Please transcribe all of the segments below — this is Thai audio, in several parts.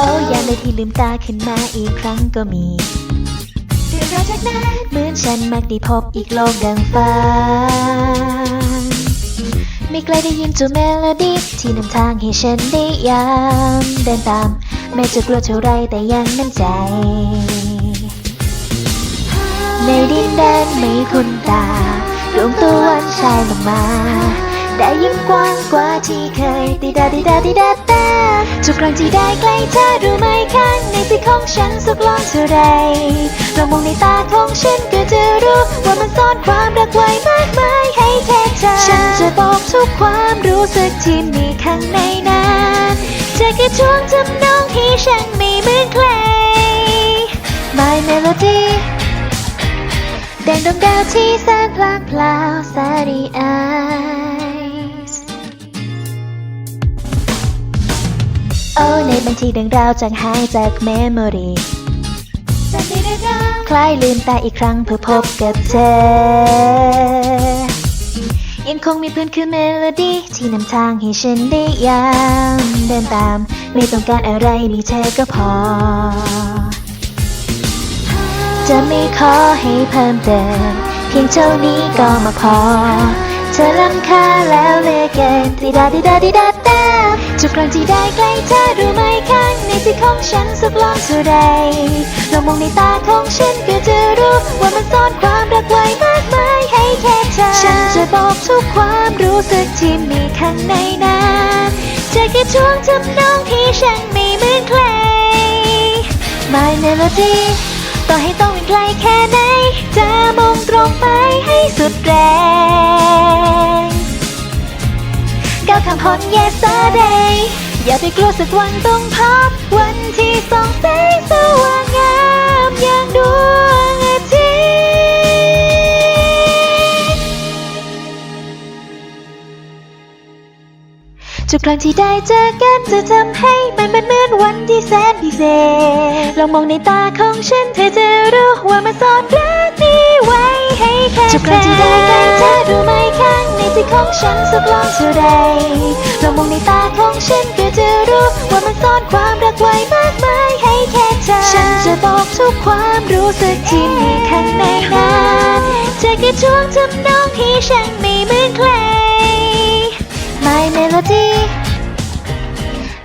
โอ้ยามใดที่ลืมตาขึ้นมาอีกครั้งก็มีเรื่องราวจากนั้นเหมือนฉันมักได้พบอีกโลกดังฝันไม่ไกลได้ยินจูเมโลดี้ที่นำทางให้ฉันได้ยามเดินตาม แม้จะกลัวเท่าไรแต่ยังมั่นใจ ในดินแดนไม่คุ้นตาดวงตะวันชายลงมา ได้ยิ่งกว้างกว่าที่เคยติดาติดาติดาตา ทุกครั้งที่ได้ใกล้เธอรู้ไหมข้างในใจของฉันสุขล้นเท่าไรลองมองในตาของฉันก็จะรู้ว่ามันซ่อนความรักไว้มากมายให้แค่เธอ ฉันจะบอกทุกความรู้สึกที่มีข้างในนั้นจะแค่ช่วงจำนองที่ฉันไม่เหมือนใคร My Melody แดงดวงดาวที่แสนพลางพลาวสารีอส์ อ้ในบางทีดังดาวจางหายจากเมมโมรีคล้ายลืมตาอีกครั้งเพื่อพบกับเธอ ยังคงมีเพื่อนคือเมโลดี้ที่นำทางให้ฉันได้ยามเดินตาม ไม่ต้องการอะไรมีเธอก็พอ จะไม่ขอให้เพิ่มเติม เพียงเท่านี้ก็มาพอ เธอล้ำค่าแล้วเลือเกินติดาติดาติดาตา ทุกครั้งที่ได้ใกล้เธอรู้ไหมข้างในใจของฉันสุขล้อมเท่าไรลองมองในตาของฉันก็จะรู้ว่ามันซ่อนความรักไว้มากมายให้แค่เธอ ฉันจะบอกทุกความรู้สึกที่มีข้างในนั้นจะแค่ช่วงจำนองที่ฉันไม่เหมือนใคร My Melody ต่อให้ต้องวิ่งไกลแค่ไหนจะ พ้น yesterday อย่าไปกลัวสักวันต้องพบวันที่สองแสงสว่างงามอย่างดวงอาทิตย์ทุกครั้งที่ได้เจอกันจะทำให้มันเป็นเหมือนวันที่แสนพิเศษ ลองมองในตาของฉันเธอจะรู้ว่ามันซ่อนรักนี้ ฉันสุขล้อมเท่าไรลองมองในตาของฉันก็จะรู้ ว่ามันซ่อนความรักไว้มากมายให้แค่เธอ ฉันจะบอกทุกความรู้สึกที่มีข้างในนั้นจะแค่ช่วงจำนองที่ฉันไม่เหมือนใคร My Melody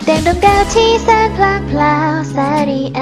แดงดวงดาวที่แสนพลางพลาวสารีไอ